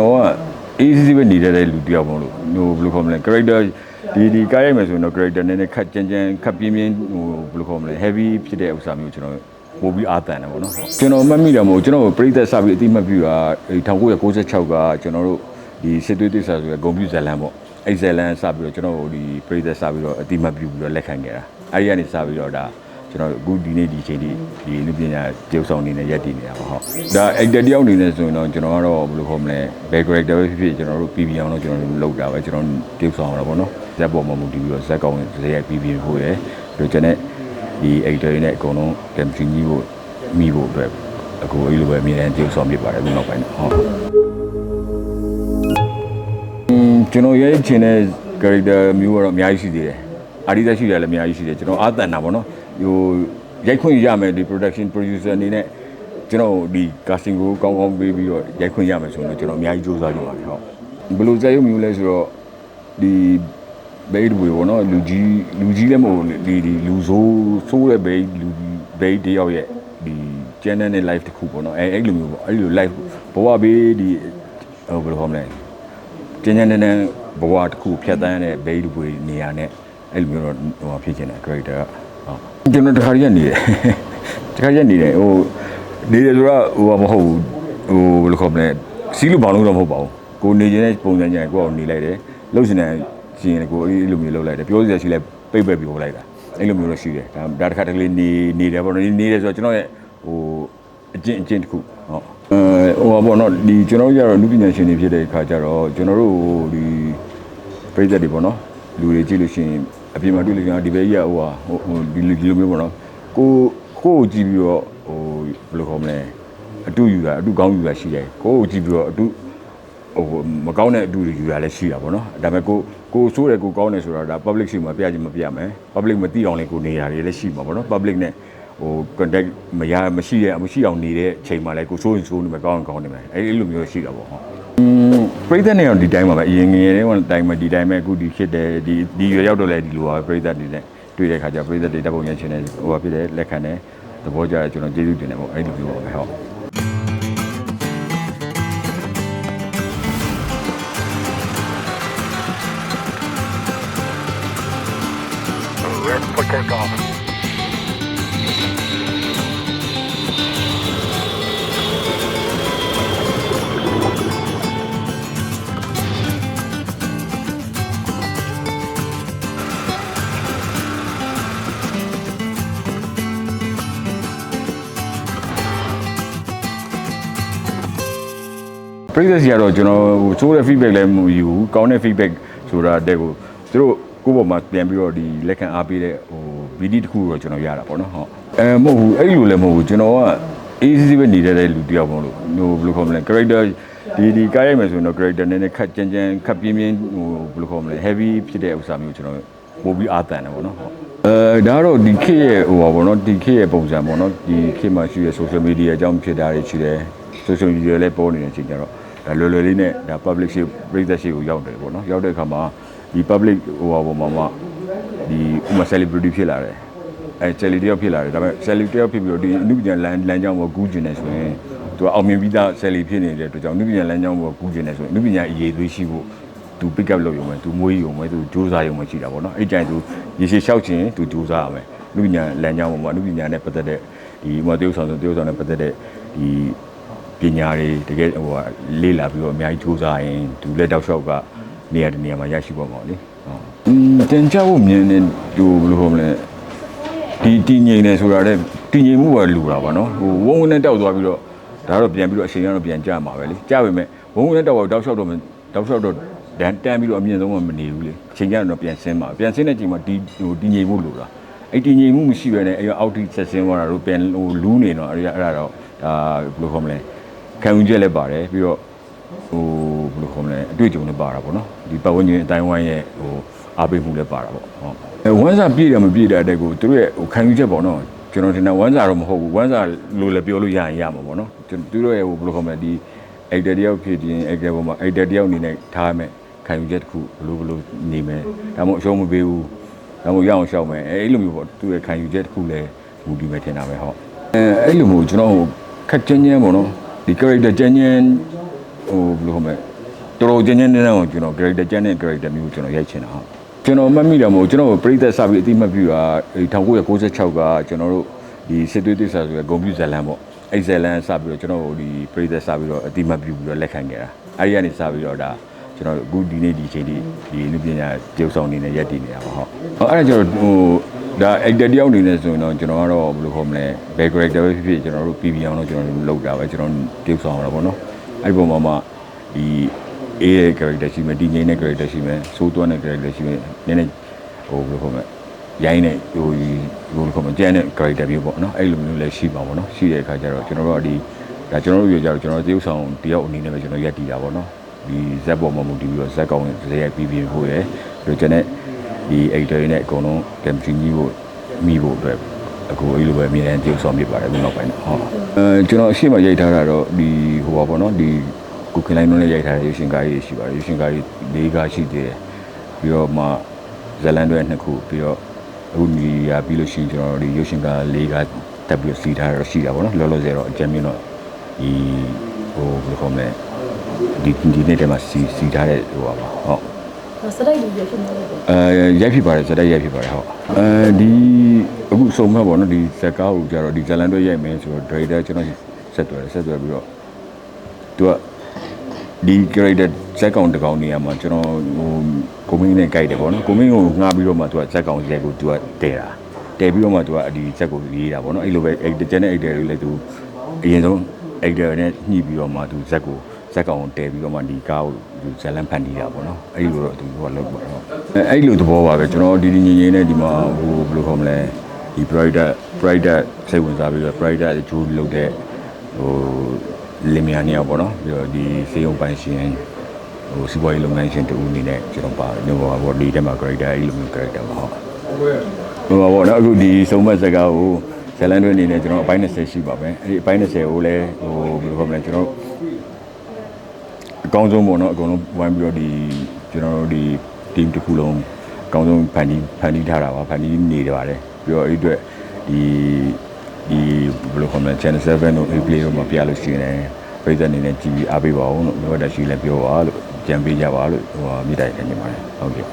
တော်က easy ပဲနေတဲ့တဲ့လူတယောက်မဟုတ်လို့ဟိုဘယ်လိုခေါ်မလဲ character ဒီဒီကားရိုက်မယ်ဆိုရင်တော့ character နည်းနည်းခက်ကြမ်းကြမ်းခက်ပြင်းပြင်းဟိုဘယ်လိုခေါ်မလဲ heavy ဖြစ်တဲ့ဥစ္စာမျိုးကျွန်တော်ပို့ပြီးအားတန်တယ်ပေါ့နော်ကျွန်တော်မှတ်မိတယ်မဟုတ်ကျွန်တော်ပြိသက်စပြီးအတိမတ်ပြတာ1996ကကျွန်တော်တို့ဒီစစ်သွေးသစ္စာဆိုရယ်ဂုံပြူဇလန်ပေါ့အဲ့ဇလန်စပြီးတော့ကျွန်တော်ဒီပြိသက်စပြီးတော့အတိမတ်ပြပြီးတော့လက်ခံခဲ့တာအဲ့ဒီကနေစပြီးတော့ဒါ ကျွန်တော်အခုဒီနေ့ဒီချိန်ဒီဒီလူပညာတရုပ်ဆောင်အနေနဲ့ရက်တည်နေတာပေါ့ဟုတ်ဒါ actor တယောက်အနေနဲ့ဆိုရင်တော့ကျွန်တော်ကတော့ဘယ်လိုခေါ်မလဲ back character ပဲဖြစ်ဖြစ်ကျွန်တော်တို့ PB အောင်တော့ကျွန်တော်တို့လုပ်တာပဲကျွန်တော်တရုပ်ဆောင်ရတာပေါ့နော်ဇက်ပေါ်မှာမူတည်ပြီးတော့ဇက်ကောင်ဇက်ရိုက် PB ဖို့ရယ်ပြီးတော့ကျွန်တော်ဒီ actor တွေနဲ့အကုန်လုံး chemistry ကြီးဖို့မိဖို့အတွက်အခုအဲ့လိုပဲအမြဲတမ်းတရုပ်ဆောင်ဖြစ်ပါတယ်အခုနောက်ပိုင်းဟုတ်อืมကျွန်တော်ရဲ့ချင်တဲ့ character မျိုးကတော့အများကြီးရှိသေးတယ်အာဒီသက်ရှိတယ်လည်းအများကြီးရှိတယ်ကျွန်တော်အာတန်တာပေါ့နော် ဟိုရိုက်ခွင့်ရမယ်ဒီ production producer အနေနဲ့ကျွန်တော်ဒီ casting ကိုကောင်းကောင်းပေးပြီးတော့ရိုက်ခွင့်ရမယ်ဆိုတော့ကျွန်တော်အများကြီးစူးစမ်းကြပါမယ်ဟုတ်ဘယ်လိုဇာတ်ရုပ်မျိုးလဲဆိုတော့ဒီဘိတ်ဝေပေါ့နော်လူကြီးလူကြီးလည်းမဟုတ်ဘူးဒီဒီလူဆိုးဆိုးတဲ့ဘိတ်လူဘိတ်တယောက်ရဲ့ဒီ channel နဲ့ live တစ်ခုပေါ့နော်အဲအဲ့လိုမျိုးပေါ့အဲ့လို live ဘဝဘေးဒီဟိုဘယ်လိုခေါ်မလဲကျဉ်းကျဉ်းနဲ့နဲ့ဘဝတစ်ခုဖြတ်တန်းတဲ့ဘိဒ်ပွေနေရာနဲ့အဲ့လိုမျိုးတော့ဟိုဖြစ်ချင်တယ် character ကဟုတ် ကျွန်တော်တခါရက်နေတယ်တခါရက်နေတယ်ဟိုနေတယ်ဆိုတော့ဟိုမဟုတ်ဘူးဟိုဘယ်လိုခေါ်မလဲစီးလို့ဘောင်းလို့တော့မဟုတ်ပါဘူးကိုနေခြင်းတဲ့ပုံစံကြရင်ကိုယ့်အောင်နေလိုက်တယ်လှုပ်ရှင်တယ်ရှင်ကိုအဲ့လိုမျိုးလှုပ်လိုက်တယ်ပြောစရာရှိလဲပိတ်ပက်ပြီးဟိုလိုက်တာအဲ့လိုမျိုးတော့ရှိတယ်ဒါဒါတစ်ခါတလေနေနေတယ်ပေါ့နော်နေတယ်ဆိုတော့ကျွန်တော်ရဲ့ဟိုအကျင့်အကျင့်တစ်ခုဟုတ်အဲဟိုဘောနော်ဒီကျွန်တော်တို့ကြတော့လူပညာရှင်တွေဖြစ်တဲ့အခါကျတော့ကျွန်တော်တို့ဒီပြည်သက်တွေပေါ့နော်လူတွေကြည့်လို့ရှိရင် အပြင်မှာတွေ့လို့ရှိရင်ဒီဘက်ကြီးကဟိုဟာဟိုဟိုဒီလိုဒီလိုမျိုးပေါ့နော်ကိုကိုကိုကြည့်ပြီးတော့ဟိုဘယ်လိုခေါ်မလဲအတူယူတာအတူကောင်းယူတာရှိတယ်ကိုကိုကြည့်ပြီးတော့အတူဟိုမကောင်းတဲ့အတူတွေယူတာလည်းရှိတာပေါ့နော်ဒါပေမဲ့ကိုကိုဆိုးတယ်ကိုကောင်းတယ်ဆိုတော့ဒါ public ရှိမှာပြချင်မပြမယ် public မသိအောင်လည်းကိုနေရတယ်လည်းရှိမှာပေါ့နော် public နဲ့ဟို contact မရမရှိရမရှိအောင်နေတဲ့ချိန်မှာလည်းကိုဆိုးရင်ဆိုးနေမယ်ကောင်းရင်ကောင်းနေမယ်အဲ့လိုမျိုးရှိတာပေါ့ဟုတ် อืมပြိဿနေအောင်ဒီတိုင်းပါပဲအရင်ငယ်တုန်းကတိုင်းမှာဒီတိုင်းပဲအခုဒီဖြစ်တယ်ဒီဒီရွယ်ရောက်တော့လဲဒီလိုပါပဲပြိဿနေနဲ့တွေ့တဲ့ခါကျပြိဿတွေတပ်ပုံရချင်းနေဟိုပါဖြစ်တယ်လက်ခံတယ်သဘောကျတယ်ကျွန်တော်ကျေးဇူးတင်တယ်ပေါ့အဲ့လိုမျိုးပါပဲဟုတ် Red for takeoff. ပရိသတ်စီကတော့ကျွန်တော်ဟိုဆိုးတဲ့ feedback လည်းမယူဘူးကောင်းတဲ့ feedback ဆိုတာတဲ့ကိုသူတို့ကိုယ့်ဘောမှာပြန်ပြီးတော့ဒီလက်ခံအားပေးတဲ့ဟိုဗီဒီတစ်ခုတော့ကျွန်တော်ရတာပေါ့နော်ဟုတ်အဲမဟုတ်ဘူးအဲ့လိုလည်းမဟုတ်ဘူးကျွန်တော်က easy ပဲနေတဲ့တဲ့လူတယောက်မဟုတ်လို့ဟိုဘယ်လိုခေါ်မလဲ character ဒီဒီကားရိုက်မယ်ဆိုရင်တော့ character နည်းနည်းခက်ကြမ်းကြမ်းခက်ပြင်းပြင်းဟိုဘယ်လိုခေါ်မလဲ heavy ဖြစ်တဲ့ဥစ္စာမျိုးကျွန်တော်ပို့ပြီးအားတန်တယ်ပေါ့နော်ဟုတ်အဲဒါကတော့ဒီခေတ်ရဲ့ဟိုပါပေါ့နော်ဒီခေတ်ရဲ့ပုံစံပေါ့နော်ဒီခေတ်မှာရှိတဲ့ social media အကြောင်းဖြစ်တာတွေရှိတယ် social media လည်းပေါ်နေတဲ့အချိန်ကျတော့ ဒါလွယ်လွယ်လေးနဲ့ဒါ public ရှိပြည်သက်ရှိကိုရောက်တယ်ပေါ့နော်ရောက်တဲ့အခါမှာဒီ public ဟိုပါပေါ်မှာမှဒီဥမာ celebrity ဖြစ်လာတယ်အဲ celebrity တယောက်ဖြစ်လာတယ်ဒါပေမဲ့ celebrity တယောက်ဖြစ်ပြီးတော့ဒီအနုပညာလမ်းလမ်းကြောင်းပေါ်ကူးကျင်နေဆိုရင်သူကအောင်မြင်ပြီးသား celebrity ဖြစ်နေတဲ့အတွက်ကြောင့်အနုပညာလမ်းကြောင်းပေါ်ကူးကျင်နေဆိုရင်အနုပညာအရေးသွေးရှိဖို့သူ pick up လုပ်ရုံပဲသူမွေးရုံပဲသူစူးစမ်းရုံပဲရှိတာပေါ့နော်အဲ့ကြိုင်သူရေရှည်လျှောက်ချင်သူစူးစမ်းရမယ်အနုပညာလမ်းကြောင်းပေါ်မှာအနုပညာနဲ့ပတ်သက်တဲ့ဒီဥမာတရုပ်ဆောင်ဆိုတရုပ်ဆောင်နဲ့ပတ်သက်တဲ့ဒီ ပညာတွေတကယ်ဟိုဟာလေ့လာပြီးတော့အများကြီးစူးစမ်းရင်ဒူလက်တောက်လျှောက်ကနေရာတနေရာမှာရရှိပါမှာလေဟုတ်อืมတင်ကြဖို့မြင်နေသူဘယ်လိုပြောမလဲဒီတည်ငြိမ်နေဆိုတာတဲ့တည်ငြိမ်မှုကလူတာပါနော်ဟိုဝုန်းဝန်းနဲ့တောက်သွားပြီးတော့ဒါတော့ပြန်ပြီးတော့အချိန်ကတော့ပြန်ကြမှာပဲလေကြပါမယ်ဝုန်းဝန်းနဲ့တောက်တော့တောက်လျှောက်တော့တောက်လျှောက်တော့တန်းတန်းပြီးတော့အမြင့်ဆုံးမှမနေဘူးလေအချိန်ကျတော့ပြန်ဆင်းမှာပြန်ဆင်းတဲ့ချိန်မှာဒီဟိုတည်ငြိမ်မှုလိုတာအဲ့တည်ငြိမ်မှုမရှိဘဲနဲ့အဲ့အောက်ထိဆက်ဆင်းသွားတာတို့ပြန်ဟိုလူးနေတော့အဲ့ဒါအဲ့ဒါတော့ဒါဘယ်လိုခေါ်မလဲ ခံယူချက်လည်းပါတယ်ပြီးတော့ဟိုဘယ်လိုခေါ်မလဲအတွေ့အကြုံလည်းပါတာပေါ့နော်ဒီပတ်ဝန်းကျင်အတိုင်းဝိုင်းရဲ့ဟိုအားပေးမှုလည်းပါတာပေါ့ဟုတ်အဲဝမ်းစာပြည့်တယ်မပြည့်တဲ့အတက်ကိုသူတို့ရဲ့ဟိုခံယူချက်ပေါ့နော်ကျွန်တော်ထင်တာဝမ်းစာတော့မဟုတ်ဘူးဝမ်းစာလို့လည်းပြောလို့ရရင်ရမှာပေါ့နော်ကျွန်တော်သူတို့ရဲ့ဟိုဘယ်လိုခေါ်မလဲဒီ actor တယောက်ဖြစ်ခြင်း actor ပေါ်မှာ actor တယောက်အနေနဲ့ထားမယ်ခံယူချက်တစ်ခုဘယ်လိုဘယ်လိုနေမယ်ဒါမှမဟုတ်အရှုံးမပေးဘူးဒါမှမဟုတ်ရအောင်ရှောက်မယ်အဲအဲ့လိုမျိုးပေါ့သူရဲ့ခံယူချက်တစ်ခုလည်းမူတည်မယ်ထင်တာပဲဟုတ်အဲအဲ့လိုမျိုးကျွန်တော်ဟိုခက်ကြမ်းကြမ်းပေါ့နော် ဒီ character ကြမ်းကြမ်းဟိုဘယ်လိုခေါ်မလဲတော်တော်ကျဉ်းကျဉ်းတန်းတန်းကိုကျွန်တော် character ကျန်တဲ့ character မျိုးကိုကျွန်တော်ရိုက်ချင်တာဟုတ်ကျွန်တော်မှတ်မိတယ်မဟုတ်ကျွန်တော်ပရိသတ်စပြီးအတိမတ်ပြတာ1996ကကျွန်တော်တို့ဒီစစ်သွေးသစ္စာဆိုရယ်ဂုံပြူဇလန်ပေါ့အဲ့ဇလန်စပြီးတော့ကျွန်တော်တို့ဒီပရိသတ်စပြီးတော့အတိမတ်ပြပြီးတော့လက်ခံခဲ့တာအဲ့ဒီကနေစပြီးတော့ဒါကျွန်တော်အခုဒီနေ့ဒီချိန်ဒီဒီလူပညာပြုဆောင်နေနဲ့ရက်တည်နေတာပါဟုတ်အဲ့ဒါကျွန်တော်ဟို ဒါ actor တယောက်အနေနဲ့ဆိုရင်တော့ကျွန်တော်ကတော့ဘယ်လိုခေါ်မလဲ back character ပဲဖြစ်ဖြစ်ကျွန်တော်တို့ PB အောင်တော့ကျွန်တော်တို့လုပ်တာပဲကျွန်တော်ပြုဆောင်ရတာပေါ့နော်အဲ့ဒီပုံမှာမှဒီအေးရဲ့ character ရှိမယ်ဒီငိမ့်တဲ့ character ရှိမယ်စိုးသွမ်းတဲ့ character ရှိမယ်နည်းနည်းဟိုဘယ်လိုခေါ်မလဲရိုင်းတဲ့ဟိုဘယ်လိုခေါ်မလဲကျန်တဲ့ character မျိုးပေါ့နော်အဲ့လိုမျိုးလည်းရှိပါပေါ့နော်ရှိတဲ့အခါကျတော့ကျွန်တော်တို့ကဒီဒါကျွန်တော်တို့ပြောကြတော့ကျွန်တော်တရုပ်ဆောင်တယောက်အနေနဲ့ပဲကျွန်တော်ရက်တည်တာပေါ့နော်ဒီဇက်ပေါ်မှာမူတည်ပြီးတော့ဇက်ကောင်ဇက်ရိုက်ပြီးပြီးဖို့ရယ်ပြီးတော့ကျွန်တော် ဒီ editor တွေနဲ့အကုန်လုံး chemistry ကြီးဖို့မိဖို့အတွက်အခုအဲ့လိုပဲအမြဲတမ်းတရုပ်ဆောင်ပြပါတယ်ဒီနောက်ပိုင်းတော့ဟုတ်အဲကျွန်တော်အရှိမရိုက်ထားတာတော့ဒီဟိုပါပေါ့နော်ဒီကိုခင်လိုင်းလုံးနဲ့ရိုက်ထားတဲ့ရုပ်ရှင်ကားကြီးရှိပါတယ်ရုပ်ရှင်ကားကြီး၄ကားရှိသေးတယ်ပြီးတော့မှဇလန်တွေနှစ်ခုပြီးတော့အခုဒီရပြီးလို့ရှိရင်ကျွန်တော်ဒီရုပ်ရှင်ကား၄ကားတက်ပြီးစီထားတော့ရှိတာပေါ့နော်လောလောဆယ်တော့အကြမ်းမြင့်တော့ဒီဟိုဘယ်လိုခေါ်မလဲဒီဒီနေ့တည်းမှာစီစီထားတဲ့ဟိုပါပါဟုတ် စတိုက်လူရဖြစ်နေတယ်ပေါ့အဲရိုက်ဖြစ်ပါတယ်ဇက်တိုက်ရိုက်ဖြစ်ပါတယ်ဟုတ်အဲဒီအခုစုံမဲ့ပေါ့နော်ဒီဇက်ကားကိုကြတော့ဒီဇလန်တွေရိုက်မယ်ဆိုတော့ director ကျွန်တော်ဆက်သွယ်တယ်ဆက်သွယ်ပြီးတော့သူကဒီ character ဇက်ကောင်တစ်ကောင်နေရာမှာကျွန်တော်ဟိုကိုမင်းနဲ့ကြိုက်တယ်ပေါ့နော်ကိုမင်းကိုငှားပြီးတော့မှသူကဇက်ကောင်ဇက်ကိုသူကတဲတာတဲပြီးတော့မှသူကဒီဇက်ကိုရေးတာပေါ့နော်အဲ့လိုပဲအဲ့ကျန်တဲ့ actor တွေလည်းသူအရင်ဆုံး actor နဲ့ညှိပြီးတော့မှသူဇက်ကို ဇက်ကောင်ကိုတဲပြီးတော့မှဒီကားကိုသူဇလန်ဖန်တီးတာပေါ့နော်အဲ့လိုတော့သူကလုပ်ပါတော့အဲအဲ့လိုသဘောပါပဲကျွန်တော်ဒီဒီငင်းငင်းနဲ့ဒီမှာဟိုဘယ်လိုခေါ်မလဲဒီ brighter brighter စိတ်ဝင်စားပြီးတော့ brighter ဂျိုးလုပ်တဲ့ဟိုလင်မယားနေရာပေါ့နော်ပြီးတော့ဒီစေယုံပိုင်ရှင်ဟိုစီးပွားရေးလုပ်ငန်းရှင်တူအနေနဲ့ကျွန်တော်ပါတယ်ဟိုဘောဒီထဲမှာ character အဲ့လိုမျိုး character ပါဟုတ်ဟိုပါပေါ့နော်အခုဒီစုံမက်စကားကိုဇလန်တွေအနေနဲ့ကျွန်တော်အပိုင်း20ရှိပါပဲအဲ့ဒီအပိုင်း20ကိုလည်းဟိုဘယ်လိုခေါ်မလဲကျွန်တော် အကောင်းဆုံးပေါ့နော်အကုန်လုံးဝိုင်းပြီးတော့ဒီကျွန်တော်တို့ဒီ team တစ်ခုလုံးအကောင်းဆုံးဖန်တီးဖန်တီးထားတာပါဖန်တီးနေကြပါတယ်ပြီးတော့အဲ့ဒီအတွက်ဒီဒီဘယ်လိုခေါ်မလဲ channel 7တို့ replay တို့မှာပြလို့ရှိရင်ပြည်သက်အနေနဲ့ကြည့်ပြီးအားပေးပါဦးလို့ပြောတတ်ရှိလဲပြောပါလို့ကြံပေးကြပါလို့ဟိုမြေတိုက်နေပါတယ်ဟုတ်ကဲ့